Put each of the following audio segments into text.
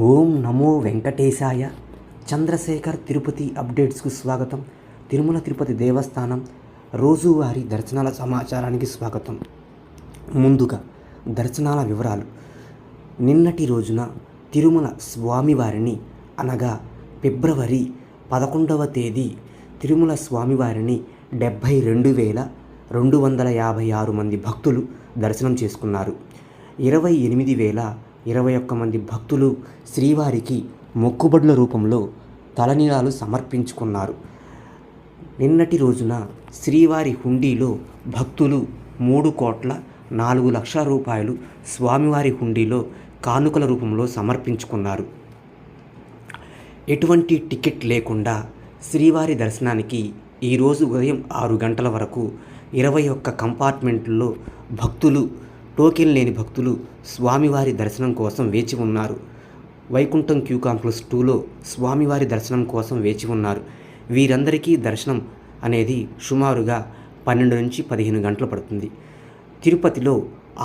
ఓం నమో వెంకటేశాయ. చంద్రశేఖర్ తిరుపతి అప్డేట్స్కు స్వాగతం. తిరుమల తిరుపతి దేవస్థానం రోజువారీ దర్శనాల సమాచారానికి స్వాగతం. ముందుగా దర్శనాల వివరాలు. నిన్నటి రోజున తిరుమల స్వామివారిని అనగా ఫిబ్రవరి పదకొండవ తేదీ తిరుమల స్వామివారిని డెబ్భై రెండు వేల రెండు వందల యాభై ఆరు మంది భక్తులు దర్శనం చేసుకున్నారు. ఇరవై ఎనిమిది వేల ఇరవై ఒక్క మంది భక్తులు శ్రీవారికి మొక్కుబడుల రూపంలో తలనీలాలు సమర్పించుకున్నారు. నిన్నటి రోజున శ్రీవారి హుండీలో భక్తులు మూడు కోట్ల నాలుగు లక్షల రూపాయలు స్వామివారి హుండీలో కానుకల రూపంలో సమర్పించుకున్నారు. ఎటువంటి టికెట్ లేకుండా శ్రీవారి దర్శనానికి ఈరోజు ఉదయం ఆరు గంటల వరకు ఇరవై ఒక్క కంపార్ట్మెంట్లో భక్తులు టోకెన్ లేని భక్తులు స్వామివారి దర్శనం కోసం వేచి ఉన్నారు. వైకుంఠం క్యూ కాంప్లెక్స్ టూలో స్వామివారి దర్శనం కోసం వేచి ఉన్నారు. వీరందరికీ దర్శనం అనేది సుమారుగా పన్నెండు నుంచి పదిహేను గంటలు పడుతుంది. తిరుపతిలో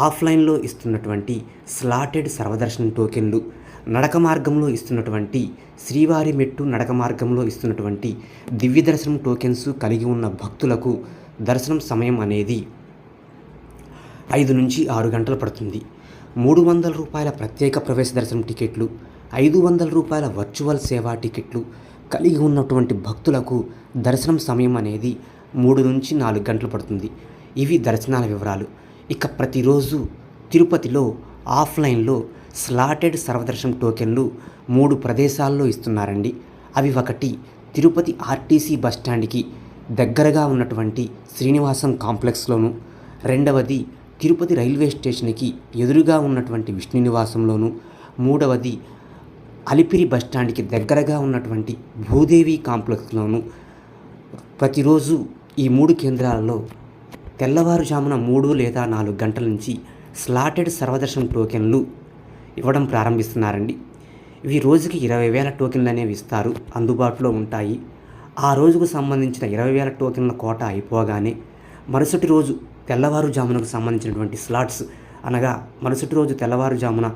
ఆఫ్లైన్లో ఇస్తున్నటువంటి స్లాటెడ్ సర్వదర్శనం టోకెన్లు నడక మార్గంలో ఇస్తున్నటువంటి శ్రీవారి మెట్టు నడక మార్గంలో ఇస్తున్నటువంటి దివ్య దర్శనం టోకెన్స్ కలిగి ఉన్న భక్తులకు దర్శనం సమయం అనేది ఐదు నుంచి ఆరు గంటలు పడుతుంది. మూడు వందల రూపాయల ప్రత్యేక ప్రవేశ దర్శనం టికెట్లు ఐదు వందల రూపాయల వర్చువల్ సేవా టికెట్లు కలిగి ఉన్నటువంటి భక్తులకు దర్శనం సమయం అనేది మూడు నుంచి నాలుగు గంటలు పడుతుంది. ఇవి దర్శనాల వివరాలు. ఇక ప్రతిరోజు తిరుపతిలో ఆఫ్లైన్లో స్లాటెడ్ సర్వదర్శనం టోకెన్లు మూడు ప్రదేశాల్లో ఇస్తున్నారండి. అవి ఒకటి తిరుపతి ఆర్టీసీ బస్టాండ్కి దగ్గరగా ఉన్నటువంటి శ్రీనివాసం కాంప్లెక్స్లోను రెండవది తిరుపతి రైల్వే స్టేషన్కి ఎదురుగా ఉన్నటువంటి విష్ణు నివాసంలోను మూడవది అలిపిరి బస్టాండ్కి దగ్గరగా ఉన్నటువంటి భూదేవి కాంప్లెక్స్లోను ప్రతిరోజు ఈ మూడు కేంద్రాలలో తెల్లవారుజామున మూడు లేదా నాలుగు గంటల నుంచి స్లాటెడ్ సర్వదర్శన్ టోకెన్లు ఇవ్వడం ప్రారంభిస్తున్నారండి. ఇవి రోజుకి ఇరవై వేల టోకెన్లు అనేవి ఇస్తారు అందుబాటులో ఉంటాయి. ఆ రోజుకు సంబంధించిన ఇరవై వేల టోకెన్ల కోట అయిపోగానే మరుసటి రోజు తెల్లవారుజామునకు సంబంధించినటువంటి స్లాట్స్ అనగా మరుసటి రోజు తెల్లవారుజామున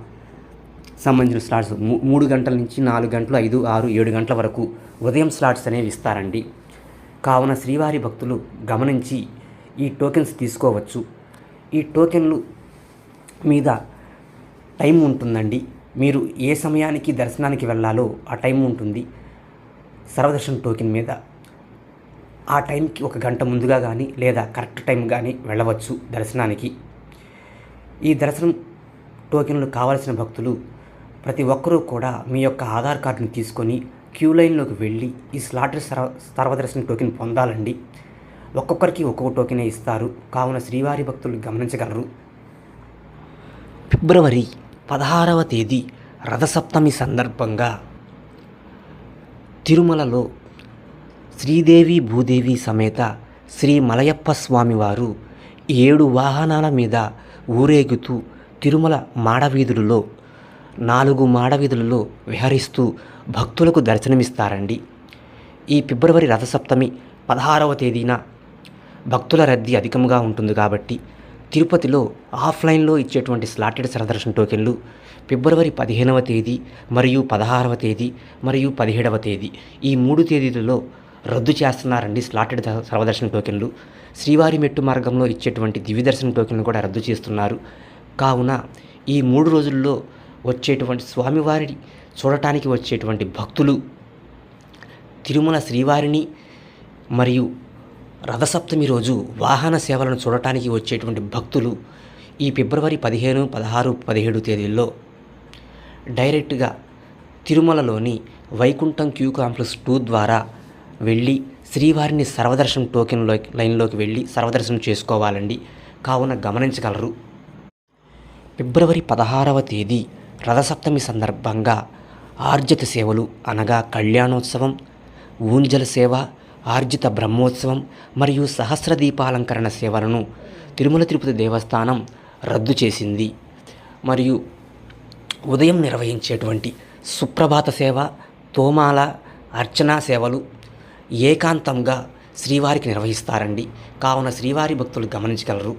సంబంధించిన స్లాట్స్ మూ- మూడు గంటల నుంచి నాలుగు గంటలు ఐదు ఆరు ఏడు గంటల వరకు ఉదయం స్లాట్స్ అనేవి ఇస్తారండి. కావున శ్రీవారి భక్తులు గమనించి ఈ టోకెన్స్ తీసుకోవచ్చు. ఈ టోకెన్లు మీద టైం ఉంటుందండి. మీరు ఏ సమయానికి దర్శనానికి వెళ్ళాలో ఆ టైం ఉంటుంది. సర్వదర్శన్ టోకెన్ మీద ఆ టైంకి ఒక గంట ముందుగా కానీ లేదా కరెక్ట్ టైం కానీ వెళ్ళవచ్చు దర్శనానికి. ఈ దర్శనం టోకెన్లు కావాల్సిన భక్తులు ప్రతి ఒక్కరూ కూడా మీ యొక్క ఆధార్ కార్డుని తీసుకొని క్యూ లైన్లోకి వెళ్ళి ఈ స్లాటర్ సర్వ సర్వదర్శనం టోకెన్ పొందాలండి. ఒక్కొక్కరికి ఒక్కొక్క టోకెనే ఇస్తారు. కావున శ్రీవారి భక్తులు గమనించగలరు. ఫిబ్రవరి పదహారవ తేదీ రథసప్తమి సందర్భంగా తిరుమలలో శ్రీదేవి భూదేవి సమేత శ్రీ మలయప్ప స్వామివారు ఏడు వాహనాల మీద ఊరేగుతూ తిరుమల మాడవీధులలో నాలుగు మాడవీధులలో విహరిస్తూ భక్తులకు దర్శనమిస్తారండి. ఈ ఫిబ్రవరి రథసప్తమి పదహారవ తేదీన భక్తుల రద్దీ అధికంగా ఉంటుంది కాబట్టి తిరుపతిలో ఆఫ్లైన్లో ఇచ్చేటువంటి స్లాటెడ్ సరదర్శన టోకెన్లు ఫిబ్రవరి పదిహేనవ తేదీ మరియు పదహారవ తేదీ మరియు పదిహేడవ తేదీ ఈ మూడు తేదీలలో రద్దు చేస్తున్నారండి స్లాటెడ్ సర్వదర్శన టోకెన్లు. శ్రీవారి మెట్టు మార్గంలో ఇచ్చేటువంటి దివ్యదర్శన టోకెన్లు కూడా రద్దు చేస్తున్నారు. కావున ఈ మూడు రోజుల్లో వచ్చేటువంటి స్వామివారిని చూడటానికి వచ్చేటువంటి భక్తులు తిరుమల శ్రీవారిని మరియు రథసప్తమి రోజు వాహన సేవలను చూడటానికి వచ్చేటువంటి భక్తులు ఈ ఫిబ్రవరి పదిహేను పదహారు పదిహేడు తేదీల్లో డైరెక్ట్గా తిరుమలలోని వైకుంఠం క్యూ కాంప్లెక్స్ టూ ద్వారా వెళ్ళి శ్రీవారిని సర్వదర్శనం టోకెన్లో లైన్లోకి వెళ్ళి సర్వదర్శనం చేసుకోవాలండి. కావున గమనించగలరు. ఫిబ్రవరి పదహారవ తేదీ రథసప్తమి సందర్భంగా ఆర్జిత సేవలు అనగా కళ్యాణోత్సవం ఊంజల సేవ ఆర్జిత బ్రహ్మోత్సవం మరియు సహస్ర దీపాలంకరణ సేవలను తిరుమల తిరుపతి దేవస్థానం రద్దు చేసింది. మరియు ఉదయం నిర్వహించేటువంటి సుప్రభాత సేవ తోమాల అర్చనా సేవలు ఏకాంతంగా శ్రీవారికి నిర్వహిస్తారండి. కావున శ్రీవారి భక్తులు గమనించగలరు.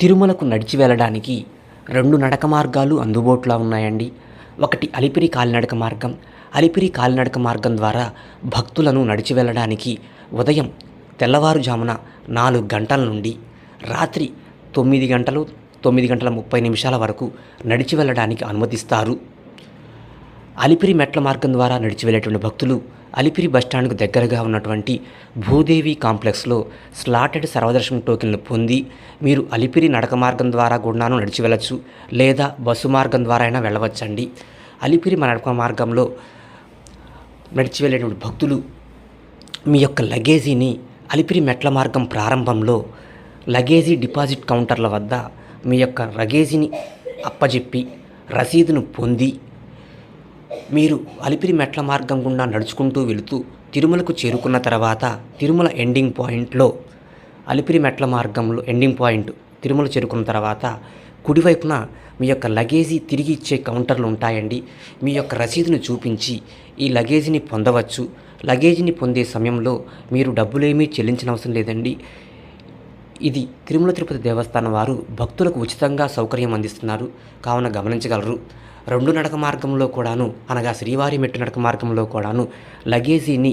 తిరుమలకు నడిచి వెళ్ళడానికి రెండు నడక మార్గాలు అందుబాటులో ఉన్నాయండి. ఒకటి అలిపిరి కాలినడక మార్గం. అలిపిరి కాలినడక మార్గం ద్వారా భక్తులను నడిచి వెళ్ళడానికి ఉదయం తెల్లవారుజామున నాలుగు గంటల నుండి రాత్రి తొమ్మిది గంటలు తొమ్మిది గంటల ముప్పై నిమిషాల వరకు నడిచి వెళ్ళడానికి అనుమతిస్తారు. అలిపిరి మెట్ల మార్గం ద్వారా నడిచి వెళ్ళేటువంటి భక్తులు అలిపిరి బస్టాండ్కు దగ్గరగా ఉన్నటువంటి భూదేవి కాంప్లెక్స్లో స్లాటెడ్ సర్వదర్శనం టోకెన్లు పొంది మీరు అలిపిరి నడక మార్గం ద్వారా గుండాను నడిచి వెళ్ళచ్చు లేదా బస్సు మార్గం ద్వారా అయినా వెళ్ళవచ్చండి. అలిపిరి నడక మార్గంలో నడిచి వెళ్ళేటువంటి భక్తులు మీ యొక్క లగేజీని అలిపిరి మెట్ల మార్గం ప్రారంభంలో లగేజీ డిపాజిట్ కౌంటర్ల వద్ద మీ యొక్క లగేజీని అప్పజెప్పి రసీదును పొంది మీరు అలిపిరి మెట్ల మార్గం గుండా నడుచుకుంటూ వెళుతూ తిరుమలకు చేరుకున్న తర్వాత తిరుమల ఎండింగ్ పాయింట్లో అలిపిరి మెట్ల మార్గంలో ఎండింగ్ పాయింట్ తిరుమల చేరుకున్న తర్వాత కుడివైపున మీ యొక్క లగేజీ తిరిగి ఇచ్చే కౌంటర్లు ఉంటాయండి. మీ యొక్క రసీదును చూపించి ఈ లగేజీని పొందవచ్చు. లగేజీని పొందే సమయంలో మీరు డబ్బులేమీ చెల్లించిన అవసరం లేదండి. ఇది తిరుమల తిరుపతి దేవస్థానం వారు భక్తులకు ఉచితంగా సౌకర్యం అందిస్తున్నారు. కావున గమనించగలరు. రెండు నడక మార్గంలో కూడాను అనగా శ్రీవారి మెట్టు నడక మార్గంలో కూడాను లగేజీని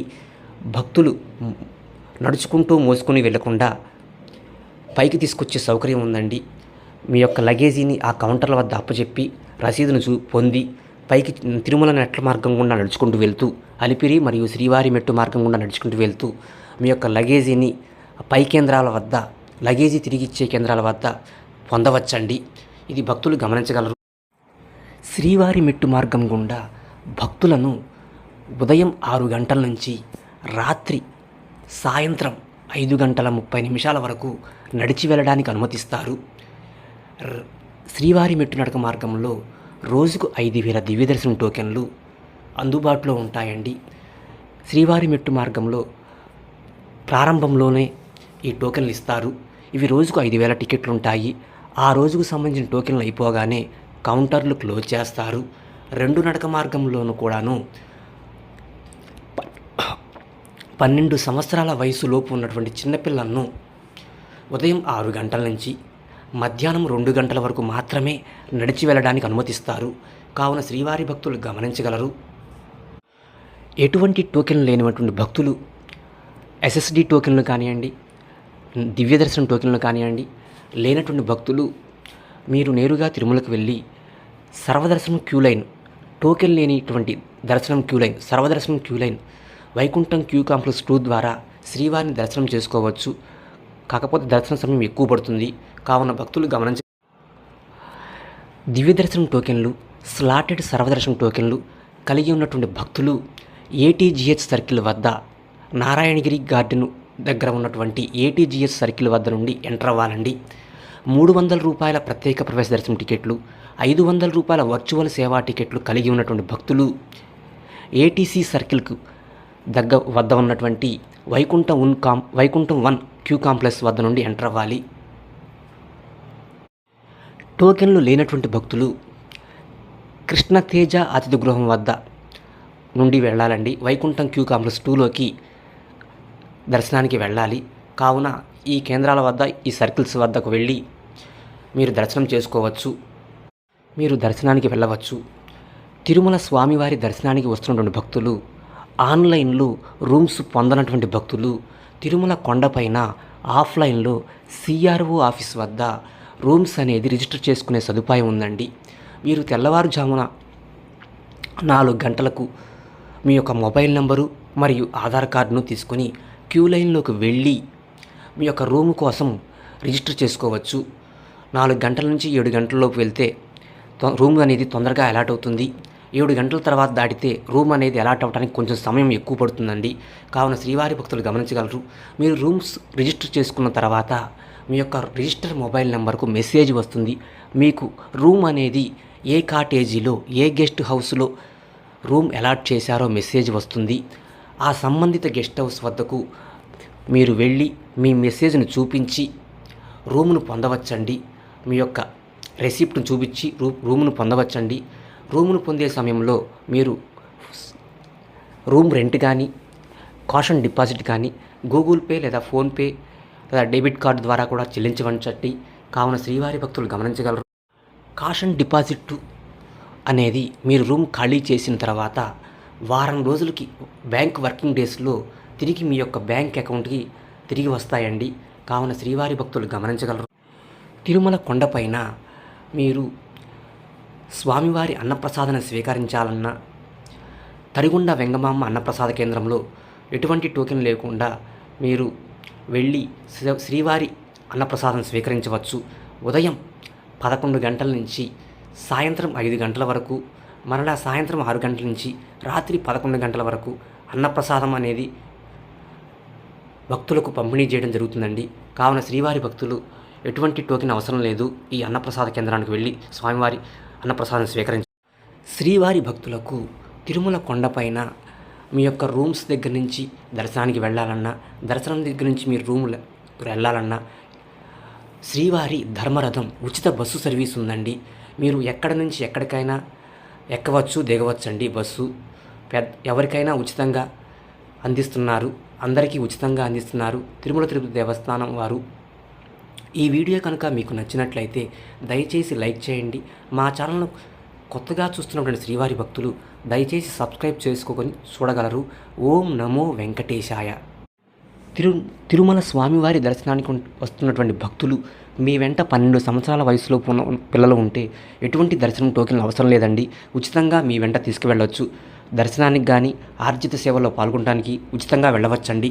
భక్తులు నడుచుకుంటూ మోసుకుని వెళ్ళకుండా పైకి తీసుకొచ్చే సౌకర్యం ఉందండి. మీ యొక్క లగేజీని ఆ కౌంటర్ల వద్ద అప్పచెప్పి రసీదును చూ పొంది పైకి తిరుమల నెట్ల మార్గం గుండా నడుచుకుంటూ వెళ్తూ అలిపిరి మరియు శ్రీవారి మెట్టు మార్గం గుండా నడుచుకుంటూ వెళ్తూ మీ యొక్క లగేజీని పై కేంద్రాల వద్ద లగేజీ తిరిగిచ్చే కేంద్రాల వద్ద పొందవచ్చండి. ఇది భక్తులు గమనించగలరు. శ్రీవారి మెట్టు మార్గం గుండా భక్తులను ఉదయం ఆరు గంటల నుంచి రాత్రి సాయంత్రం ఐదు గంటల ముప్పై నిమిషాల వరకు నడిచి వెళ్ళడానికి అనుమతిస్తారు. శ్రీవారి మెట్టు నడక మార్గంలో రోజుకు ఐదు వేల దివ్యదర్శనం టోకెన్లు అందుబాటులో ఉంటాయండి. శ్రీవారి మెట్టు మార్గంలో ప్రారంభంలోనే ఈ టోకెన్లు ఇస్తారు. ఇవి రోజుకు ఐదు వేల టికెట్లు ఉంటాయి ఆ రోజుకు సంబంధించిన టోకెన్లు అయిపోగానే కౌంటర్లు క్లోజ్ చేస్తారు. రెండు నడక మార్గంలోనూ కూడాను పన్నెండు సంవత్సరాల వయసులోపు ఉన్నటువంటి చిన్నపిల్లలను ఉదయం ఆరు గంటల నుంచి మధ్యాహ్నం రెండు గంటల వరకు మాత్రమే నడిచి వెళ్ళడానికి అనుమతిస్తారు. కావున శ్రీవారి భక్తులు గమనించగలరు. ఎటువంటి టోకెన్ లేనటువంటి భక్తులు ఎస్ఎస్డి టోకెన్లు కానివ్వండి దివ్య దర్శనం టోకెన్లు కానివ్వండి లేనటువంటి భక్తులు మీరు నేరుగా తిరుమలకు వెళ్ళి సర్వదర్శనం క్యూ లైన్ టోకెన్ లేనిటువంటి దర్శనం క్యూ లైన్ సర్వదర్శనం queue line Vaikuntham queue complex two ద్వారా శ్రీవారిని దర్శనం చేసుకోవచ్చు. కాకపోతే దర్శన సమయం ఎక్కువ పడుతుంది. కావున భక్తులు గమనించ దివ్య దర్శనం టోకెన్లు స్లాటెడ్ సర్వదర్శనం టోకెన్లు కలిగి ఉన్నటువంటి భక్తులు ఏటీజీహెచ్ సర్కిల్ వద్ద నారాయణగిరి గార్డెన్ దగ్గర ఉన్నటువంటి ఏటీజీఎస్ సర్కిల్ వద్ద నుండి ఎంటర్ అవ్వాలండి. మూడు వందల రూపాయల ప్రత్యేక ప్రవేశ దర్శనం టికెట్లు ఐదు వందల రూపాయల వర్చువల్ సేవా టికెట్లు కలిగి ఉన్నటువంటి భక్తులు ఏటీసీ సర్కిల్కు దగ్గ వద్ద ఉన్నటువంటి వైకుంఠం ఉన్ కాం వైకుంఠం వన్ క్యూ కాంప్లెక్స్ వద్ద నుండి ఎంటర్ అవ్వాలి. టోకెన్లు లేనటువంటి భక్తులు కృష్ణతేజ అతిథి గృహం వద్ద నుండి వెళ్ళాలండి. వైకుంఠం క్యూ కాంప్లెక్స్ టూలోకి దర్శనానికి వెళ్ళాలి. కావున ఈ కేంద్రాల వద్ద ఈ సర్కిల్స్ వద్దకు వెళ్ళి మీరు దర్శనం చేసుకోవచ్చు. మీరు దర్శనానికి వెళ్ళవచ్చు. తిరుమల స్వామివారి దర్శనానికి వస్తున్నటువంటి భక్తులు ఆన్లైన్లో రూమ్స్ పొందనటువంటి భక్తులు తిరుమల కొండపైన ఆఫ్లైన్లో సిఆర్ఓ ఆఫీస్ వద్ద రూమ్స్ అనేది రిజిస్టర్ చేసుకునే సదుపాయం ఉందండి. మీరు తెల్లవారుజామున నాలుగు గంటలకు మీ యొక్క మొబైల్ నంబరు మరియు ఆధార్ కార్డును తీసుకొని క్యూ లైన్లోకి వెళ్ళి మీ యొక్క రూమ్ కోసం రిజిస్టర్ చేసుకోవచ్చు. నాలుగు గంటల నుంచి ఏడు గంటలలోపు వెళ్తే రూమ్ అనేది తొందరగా అలాట్ అవుతుంది. ఏడు గంటల తర్వాత దాటితే రూమ్ అనేది అలాట్ అవ్వడానికి కొంచెం సమయం ఎక్కువ పడుతుందండి. కావున శ్రీవారి భక్తులు గమనించగలరు. మీరు రూమ్స్ రిజిస్టర్ చేసుకున్న తర్వాత మీ యొక్క రిజిస్టర్ మొబైల్ నెంబర్కు మెసేజ్ వస్తుంది. మీకు రూమ్ అనేది ఏ కాటేజీలో ఏ గెస్ట్ హౌస్లో రూమ్ అలాట్ చేశారో మెసేజ్ వస్తుంది. ఆ సంబంధిత గెస్ట్ హౌస్ వద్దకు మీరు వెళ్ళి మీ మెసేజ్ను చూపించి రూమును పొందవచ్చండి. మీ యొక్క రెసిప్ట్ను చూపించి రూ రూమును పొందవచ్చండి. రూమును పొందే సమయంలో మీరు రూమ్ రెంట్ కానీ కాషన్ డిపాజిట్ కానీ గూగుల్ పే లేదా ఫోన్పే లేదా డెబిట్ కార్డు ద్వారా కూడా చెల్లించవచ్చండి. కావున శ్రీవారి భక్తులు గమనించగలరు. కాషన్ డిపాజిట్ అనేది మీరు రూమ్ ఖాళీ చేసిన తర్వాత వారం రోజులకి బ్యాంక్ వర్కింగ్ డేస్లో తిరిగి మీ యొక్క బ్యాంక్ అకౌంట్కి తిరిగి వస్తాయండి. కావున శ్రీవారి భక్తులు గమనించగలరు. తిరుమల కొండపైన మీరు స్వామివారి అన్నప్రసాదన స్వీకరించాలన్నా తడిగుండ వెంగమామ అన్నప్రసాద కేంద్రంలో ఎటువంటి టోకెన్ లేకుండా మీరు వెళ్ళి శ్రీ- శ్రీవారి అన్నప్రసాదం స్వీకరించవచ్చు. ఉదయం పదకొండు గంటల నుంచి సాయంత్రం ఐదు గంటల వరకు మరలా సాయంత్రం ఆరు గంటల నుంచి రాత్రి పదకొండు గంటల వరకు అన్నప్రసాదం అనేది భక్తులకు పంపిణీ చేయడం జరుగుతుందండి. కావున శ్రీవారి భక్తులు ఎటువంటి టోకెన్ అవసరం లేదు. ఈ అన్నప్రసాద కేంద్రానికి వెళ్ళి స్వామివారి అన్నప్రసాదం స్వీకరించి శ్రీవారి భక్తులకు తిరుమల కొండపైన మీ యొక్క రూమ్స్ దగ్గర నుంచి దర్శనానికి వెళ్ళాలన్నా దర్శనం దగ్గర నుంచి మీ రూమ్లో వెళ్ళాలన్నా శ్రీవారి ధర్మరథం ఉచిత బస్సు సర్వీస్ ఉందండి. మీరు ఎక్కడి నుంచి ఎక్కడికైనా ఎక్కవచ్చు దిగవచ్చండి బస్సు. పెద్ద ఎవరికైనా ఉచితంగా అందిస్తున్నారు. అందరికీ ఉచితంగా అందిస్తున్నారు తిరుమల తిరుపతి దేవస్థానం వారు. ఈ వీడియో కనుక మీకు నచ్చినట్లయితే దయచేసి లైక్ చేయండి. మా ఛానల్ను కొత్తగా చూస్తున్నటువంటి శ్రీవారి భక్తులు దయచేసి సబ్స్క్రైబ్ చేసుకొని చూడగలరు. ఓం నమో వెంకటేశాయ. తిరు తిరుమల స్వామివారి దర్శనానికి వస్తున్నటువంటి భక్తులు మీ వెంట పన్నెండు సంవత్సరాల వయసులో ఉన్న పిల్లలు ఉంటే ఎటువంటి దర్శనం టోకెన్లు అవసరం లేదండి. ఉచితంగా మీ వెంట తీసుకువెళ్ళవచ్చు దర్శనానికి కానీ ఆర్జిత సేవలో పాల్గొనడానికి ఉచితంగా వెళ్ళవచ్చండి.